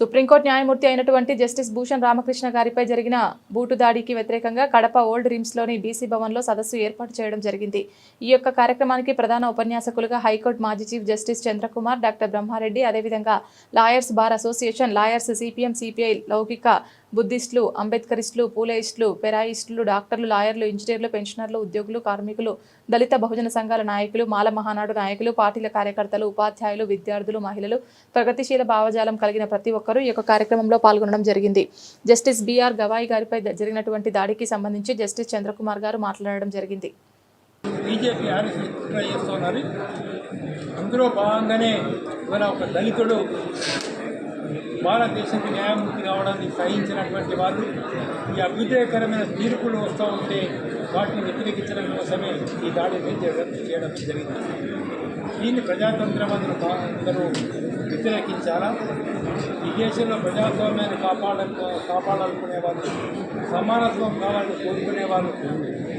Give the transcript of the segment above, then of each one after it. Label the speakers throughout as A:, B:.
A: Supreme court న్యాయమూర్తి అయినటువంటి justice Bhushan Ramakrishna గారిపై జరిగిన బూటు దాడికి వ్యతిరేకంగా కడప ఓల్డ్ రిమ్స్లోని బీసీ భవన్లో సదస్సు ఏర్పాటు చేయడం జరిగింది. ఈ యొక్క కార్యక్రమానికి ప్రధాన ఉపన్యాసకులుగా హైకోర్టు మాజీ chief justice Chandrakumar doctor Brahmareddy అదేవిధంగా lawyers bar association lawyers CPM CPI లౌకిక బుద్ధిస్టులు అంబేద్కరిస్టులు పూలేయిస్టులు పెరాయిస్టులు డాక్టర్లు లాయర్లు ఇంజనీర్లు పెన్షనర్లు ఉద్యోగులు కార్మికులు దళిత బహుజన సంఘాల నాయకులు మాల మహానాడు నాయకులు పార్టీల కార్యకర్తలు ఉపాధ్యాయులు విద్యార్థులు మహిళలు ప్రగతిశీల భావజాలం కలిగిన ప్రతి ఒక్క ఒక్కరూ ఈ యొక్క కార్యక్రమంలో పాల్గొనడం జరిగింది. జస్టిస్ బిఆర్ గవాయి గారిపై జరిగినటువంటి దాడికి సంబంధించి జస్టిస్ చంద్రకుమార్ గారు మాట్లాడడం జరిగింది.
B: బీజేపీ ఆర్ఎస్ఎస్ చేస్తున్నారు. అందులో భాగంగానే మన ఒక దళితుడు భారతదేశానికి న్యాయమూర్తి కావడాన్ని సహించినటువంటి వాళ్ళు ఈ అభ్యుదయకరమైన తీర్పులు వస్తూ ఉంటే వాటిని వ్యతిరేకించడం కోసమే ఈ దాడిని చేయడం చేయడం జరిగింది. దీన్ని ప్రజాతంత్రం అందరూ అందరూ వ్యతిరేకించారా ఈ దేశంలో ప్రజాస్వామ్యాన్ని కాపాడ కాపాడాలనుకునే వాళ్ళు సమానత్వం కావాలని కోరుకునే వాళ్ళు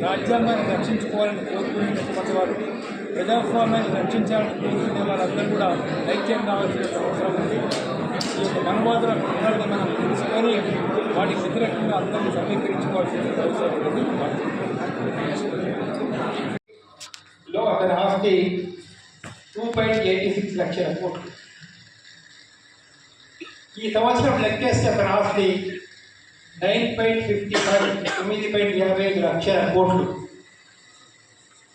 B: రాజ్యాంగాన్ని రక్షించుకోవాలని కోరుకునేటువంటి వారు ప్రజాస్వామ్యాన్ని రక్షించాలని కోరుకునే వాళ్ళందరూ కూడా ఐక్యం కావాల్సిన అవసరం ఉంది. ఈ యొక్క మనవాదుల కుట్రల్ని మనం తెలుసుకొని వాటికి వ్యతిరేకంగా అందరినీ సమీకరించుకోవాల్సిన అవసరం ఉంది. లో అతని ఆస్తి టూ పాయింట్ ఎయిటీ సిక్స్ లక్షల కోట్లు. ఈ సంవత్సరం లెక్కేస్తే అతని ఆస్తి నైన్ పాయింట్ ఫిఫ్టీ ఫైవ్ తొమ్మిది పాయింట్ యాభై ఐదు లక్షల కోట్లు.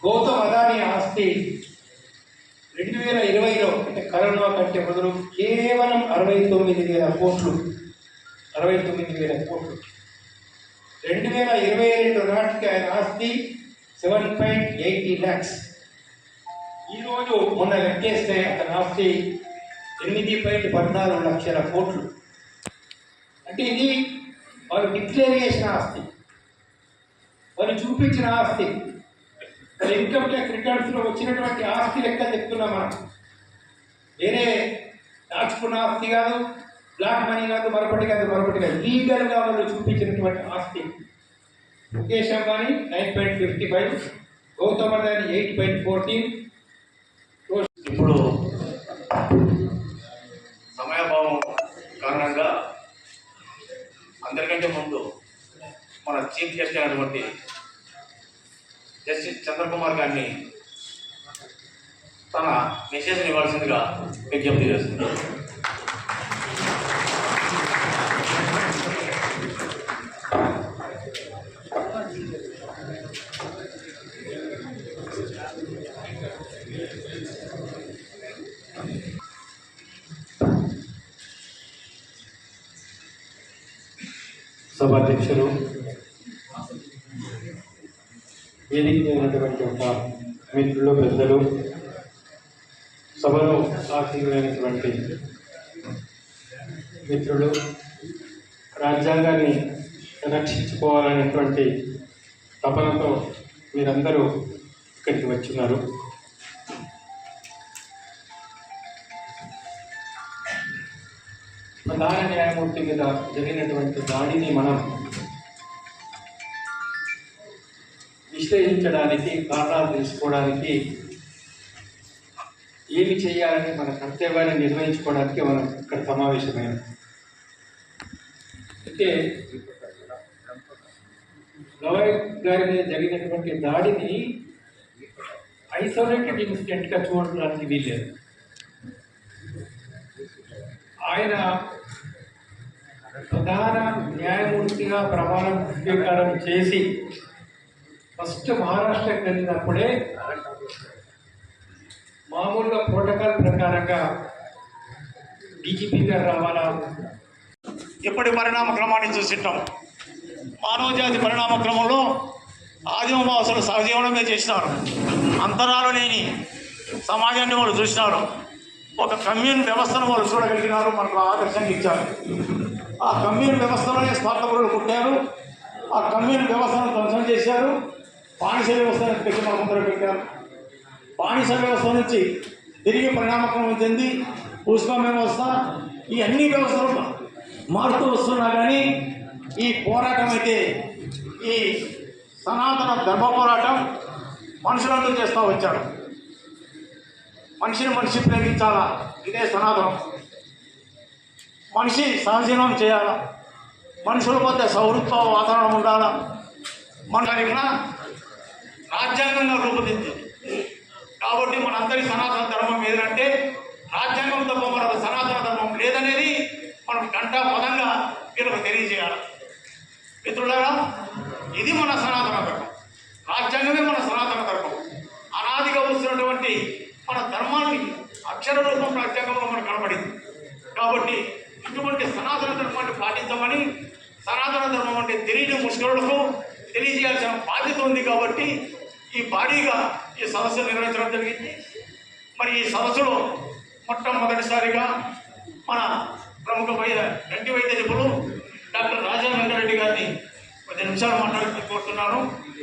B: గౌతమ్ అదానీ ఆస్తి రెండు వేల ఇరవైలో అంటే కరోనా కంటే మొదలు కేవలం అరవై తొమ్మిది వేల కోట్లు అరవై తొమ్మిది వేల కోట్లు. రెండు వేల ఇరవై రెండు నాటికి ఆయన ఆస్తి సెవెన్ పాయింట్ ఎయిటీ ల్యాక్స్. ఈరోజు మొన్న లెక్కేస్తే అతని ఆస్తి ఎనిమిది పాయింట్ పద్నాలుగు లక్షల కోట్లు. అంటే ఇది వారు డిక్లేర్ చేసిన ఆస్తి. వారు చూపించిన ఆస్తి. మరి ఇన్కమ్ ట్యాక్స్ రిటర్న్స్లో వచ్చినటువంటి ఆస్తి లెక్క చెప్తున్నాం మనం. వేరే దాచుకున్న ఆస్తి కాదు బ్లాక్ మనీ కాదు మరొకటి కాదు మరొకటి కాదు. లీగల్గా వాళ్ళు చూపించినటువంటి ఆస్తి. Mukesh Ambani nine point fifty five Gautam Adani eight point fourteen.
C: ఇప్పుడు కారణంగా అందరికంటే ముందు మన చీఫ్ జస్టిస్ అయినటువంటి జస్టిస్ చంద్రకుమార్ గారిని తన మెసేజ్ ఇవ్వాల్సిందిగా విజ్ఞప్తి చేస్తున్నాను.
D: సభాధ్యక్షులు వేదిక మీద ఉన్నటువంటి ఒక మిత్రులు పెద్దలు సభలో ఆశీర్వైనటువంటి మిత్రులు రాజ్యాంగాన్ని రక్షించుకోవాలనేటువంటి తపనతో మీరందరూ ఇక్కడికి వచ్చినారు. ప్రధాన న్యాయమూర్తి మీద జరిగినటువంటి దాడిని మనం విశ్లేషించడానికి కారణాలు తెలుసుకోవడానికి ఏమి చేయాలని మన కర్తవ్యాన్ని నిర్వహించుకోవడానికి మనం ఇక్కడ సమావేశమైనాం అయితే గవాయ్ గారి మీద జరిగినటువంటి దాడిని ఐసోలేటెడ్ ఇన్సిడెంట్గా చూడడానికి వీల్లేదు. ఆయన ప్రధాన న్యాయమూర్తిగా ప్రమాణం స్వీకారం చేసి ఫస్ట్ మహారాష్ట్రకి వెళ్ళినప్పుడే మామూలుగా ప్రోటోకాల్ ప్రకారంగా డీజీపీ గారు రావాలా?
C: ఎప్పటి పరిణామ క్రమాన్ని చూసింటాం మానవ జాతి పరిణామ క్రమంలో ఆదిమవాసులు సహజీవనమే చేసినారు. అంతరాలు లేని సమాజాన్ని వాళ్ళు చూసినారు. ఒక కమ్యూన్ వ్యవస్థను వాళ్ళు చూడగలిగినారు మనకు ఆదర్శంగా ఇచ్చారు. ఆ కమ్యూన్ వ్యవస్థలోనే స్వార్థపరులు పుట్టారు. ఆ కమ్యూన్ వ్యవస్థను ధ్వంసం చేశారు. బానిస వ్యవస్థను పెట్టి మన ముందర పెట్టారు. బానిస వ్యవస్థ నుంచి తిరిగి పరిణామకం చెంది ఉష్ణ వ్యవస్థ ఈ అన్ని వ్యవస్థలు మారుతూ వస్తున్నా కానీ ఈ పోరాటం అయితే ఈ సనాతన ధర్మ పోరాటం మనుషులందరూ చేస్తూ వచ్చారు. మనిషిని మనిషి ప్రేమించాలా? ఇదే సనాతనం. మనిషి సహజీవనం చేయాలా? మనుషుల మధ్య సౌహృత్వ వాతావరణం ఉండాలా? మన రాజ్యాంగంగా రూపొందించింది కాబట్టి మనందరి సనాతన ధర్మం ఏదంటే రాజ్యాంగం తప్ప మనకు సనాతన ధర్మం లేదనేది మనం గంటా పదంగా వీళ్ళకు తెలియజేయాలి. మిత్రులారా ఇది మన సనాతన ధర్మం. రాజ్యాంగమే మన సనాతన ధర్మం. మన ధర్మాన్ని అక్షర రూపం రాజ్యాంగంలో మనకు కనబడింది. కాబట్టి ఇటువంటి సనాతన ధర్మాన్ని పాటించమని సనాతన ధర్మం అంటే తెలియని ముష్కరులకు తెలియజేయాల్సిన బాధ్యత ఉంది కాబట్టి ఈ భారీగా ఈ సదస్సు నిర్వహించడం జరిగింది. మరి ఈ సదస్సులో మొట్టమొదటిసారిగా మన ప్రముఖ వైద్య కంటి వైద్య నిపుణులు డాక్టర్ రాజా వెంకరెడ్డి గారిని కొద్ది నిమిషాలు మాట్లాడుతూ కోరుతున్నాను.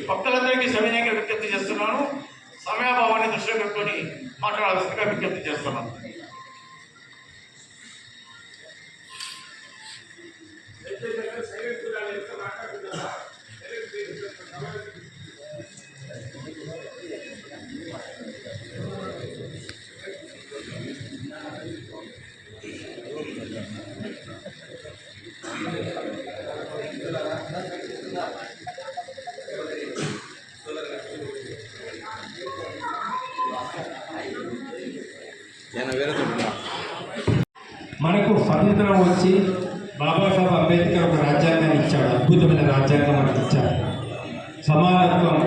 C: భక్తులందరికీ సవినయంగా విజ్ఞప్తి చేస్తున్నాను. సమయాభావాన్ని దృష్టిలో పెట్టుకొని మాట్లాడాల్సిందిగా విజ్ఞప్తి చేస్తున్నాను
B: మనకు స్వతంత్రం వచ్చి బాబాసాహెబ్ అంబేద్కర్ ఒక రాజ్యాంగాన్ని ఇచ్చాడు అద్భుతమైన రాజ్యాంగం మనకి ఇచ్చాడు సమానత్వం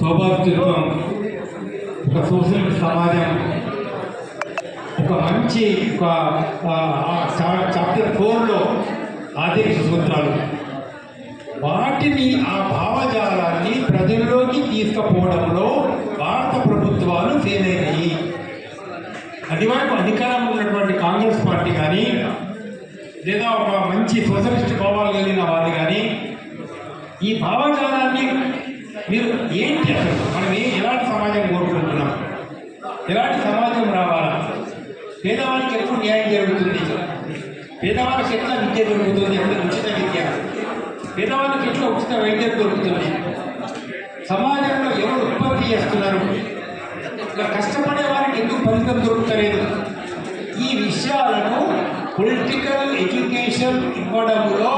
B: సౌభాతృత్వం ఒక సోషల్ సమాజం ఒక మంచి ఒక చాప్టర్ ఫోర్లో ఆర్థిక సూత్రాలు. వాటిని ఆ భావజాలాన్ని ప్రజల్లోకి తీసుకుపోవడంలో భారత ప్రభుత్వాలు ఫెయిల్ అయినాయి అది అధికారంలో అధికారం లేదా ఒక మంచి సోషలిస్ట్ భావాలు కలిగిన వాళ్ళు కానీ ఈ భావజాలాన్ని మీరు ఏం చేస్తారు? మనం ఏ ఎలాంటి సమాజం కోరుకుంటున్నాం? ఎలాంటి సమాజం రావాలా? పేదవాళ్ళకి ఎప్పుడు న్యాయం జరుగుతుంది? పేదవాళ్ళకి ఎట్లా విద్య దొరుకుతుంది? ఎట్లా ఉచిత విద్య. పేదవాళ్ళకి ఎట్లా ఉచిత వైద్యం దొరుకుతుంది? సమాజంలో ఎవరు ఉత్పత్తి చేస్తున్నారు? ఇక్కడ కష్టపడే వారికి ఎందుకు ఫలితం దొరుకుతలేదు? ఈ విషయాలను పొలిటికల్ ఎడ్యుకేషన్ ఇవ్వడంలో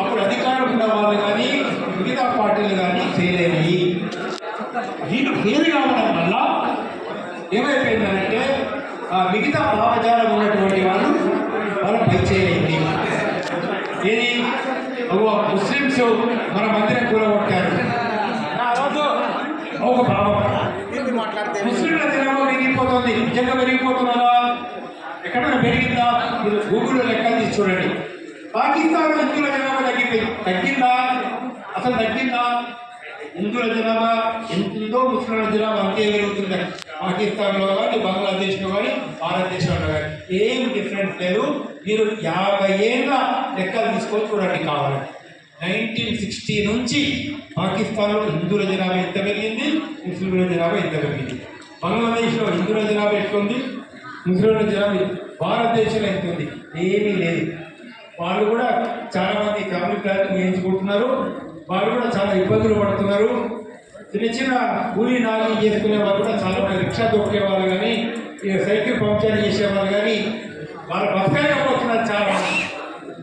B: అప్పుడు అధికారం ఉన్న వాళ్ళు కానీ మిగతా పార్టీలు కానీ ఫెయిల్ అయినాయి. దీన్ని ఫెయిల్ కావడం వల్ల ఏమైపోయిందంటే ఆ మిగతా భావజాలం ఉన్నటువంటి వాళ్ళు వాళ్ళ పై చేయలేదు ఏది? ఒక ముస్లిమ్స్ మన మందిర కుల ఒక భావం ముస్లింల జనాభా పెరిగిపోతుంది నిజంగా పెరిగిపోతున్నదా ఎక్కడైనా పెరిగిందా మీరు గూగుల్లో లెక్కలు తీసి చూడండి పాకిస్తాన్ హిందువుల జనాభా తగ్గిపోయింది తగ్గిందా? అసలు తగ్గిందా? హిందువుల జనాభా ఎంతో ముస్లింల జనాభా అంతే పెరుగుతుంది. పాకిస్తాన్లో కానీ బంగ్లాదేశ్లో కానీ భారతదేశంలో కానీ ఏం డిఫరెన్స్ లేదు. మీరు యాభై ఏళ్ళ లెక్కలు తీసుకొని చూడండి కావాలి. నైన్టీన్ సిక్స్టీ నుంచి పాకిస్తాన్లో హిందువుల జనాభా ఎంత పెరిగింది? ముస్లింల జనాభా ఎంత పెరిగింది? బంగ్లాదేశ్లో హిందువుల జనాభా ఎట్లుంది? ముస్లింల జనాభా భారతదేశంలో ఎంత ఉంది? ఏమీ లేదు. వాళ్ళు కూడా చాలా మంది ఫ్యామిలీ ప్లాన్ చేయించుకుంటున్నారు వాళ్ళు కూడా చాలా ఇబ్బందులు పడుతున్నారు. చిన్న చిన్న కూలీ నాగం చేసుకునే వాళ్ళు కూడా చాలా మంది రిక్షా తొక్కే వాళ్ళు కానీ సైకిల్ పంక్చర్ చేసే వాళ్ళు కానీ బతకాలే పోతున్నారు చాలా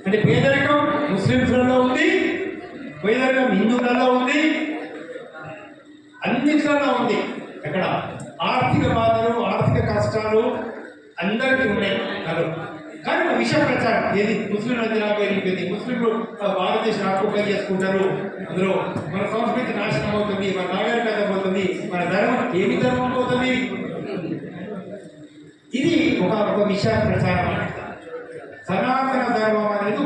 B: అంటే పేదరికం ముస్లింస్లలో ఉంది పేదరికం హిందువులలో ఉంది అన్నిట్లలో ఉంది. అక్కడ ఆర్థిక బాధలు ఆర్థిక కష్టాలు అందరికీ ఉన్నాయి. అక్కడ కానీ విష ప్రచారం. ఏది? ముస్లింల జనాభా వెళ్ళిపోయింది ముస్లింలు భారతదేశం ఆక్యుపై చేసుకుంటారు? అందులో మన సంస్కృతి నాశనం అవుతుంది మన నాగరికత పోతుంది మన ధర్మం ఏమి ధర్మం పోతుంది? ఇది ఒక ఒక విష ప్రచారం. సనాతన ధర్మం అనేది